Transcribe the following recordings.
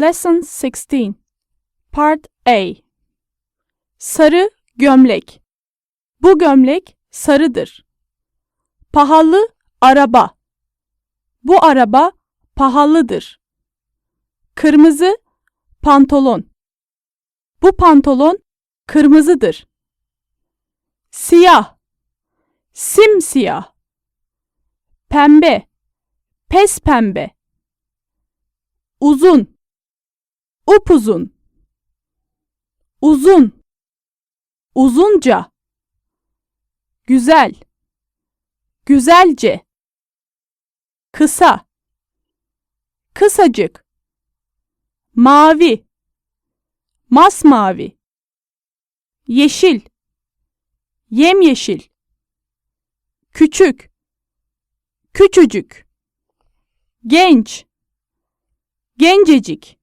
Lesson 16 Part A. Sarı gömlek. Bu gömlek sarıdır. Pahalı araba. Bu araba pahalıdır. Kırmızı pantolon. Bu pantolon kırmızıdır. Siyah. Simsiyah. Pembe. Pes pembe. Uzun upuzun. Uzun. Uzunca. Güzel. Güzelce. Kısa. Kısacık. Mavi. Masmavi. Yeşil. Yemyeşil. Küçük. Küçücük. Genç. Gencecik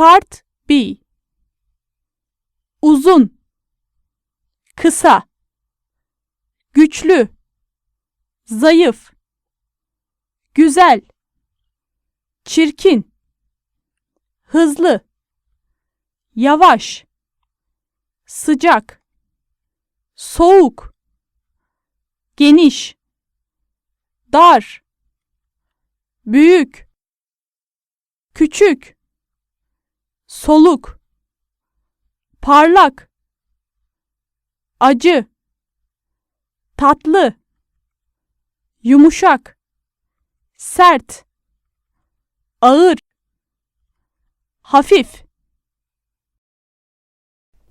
Part B. Uzun. Kısa. Güçlü. Zayıf. Güzel. Çirkin. Hızlı. Yavaş. Sıcak. Soğuk. Geniş. Dar. Büyük. Küçük soluk, parlak, acı, tatlı, yumuşak, sert, ağır, hafif.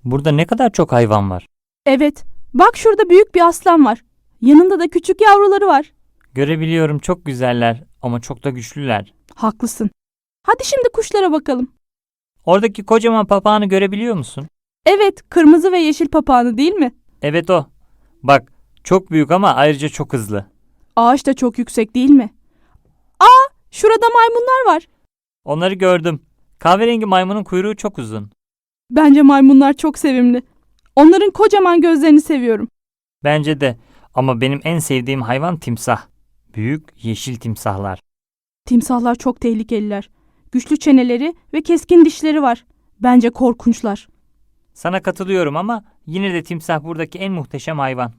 Burada ne kadar çok hayvan var. Evet, bak şurada büyük bir aslan var. Yanında da küçük yavruları var. Görebiliyorum çok güzeller ama çok da güçlüler. Haklısın. Hadi şimdi kuşlara bakalım. Oradaki kocaman papağanı görebiliyor musun? Evet, kırmızı ve yeşil papağanı değil mi? Evet o. Bak çok büyük ama ayrıca çok hızlı. Ağaç da çok yüksek değil mi? Aa, şurada maymunlar var. Onları gördüm. Kahverengi maymunun kuyruğu çok uzun. Bence maymunlar çok sevimli. Onların kocaman gözlerini seviyorum. Bence de. Ama benim en sevdiğim hayvan timsah. Büyük yeşil timsahlar. Timsahlar çok tehlikeliler. Güçlü çeneleri ve keskin dişleri var. Bence korkunçlar. Sana katılıyorum ama yine de timsah buradaki en muhteşem hayvan.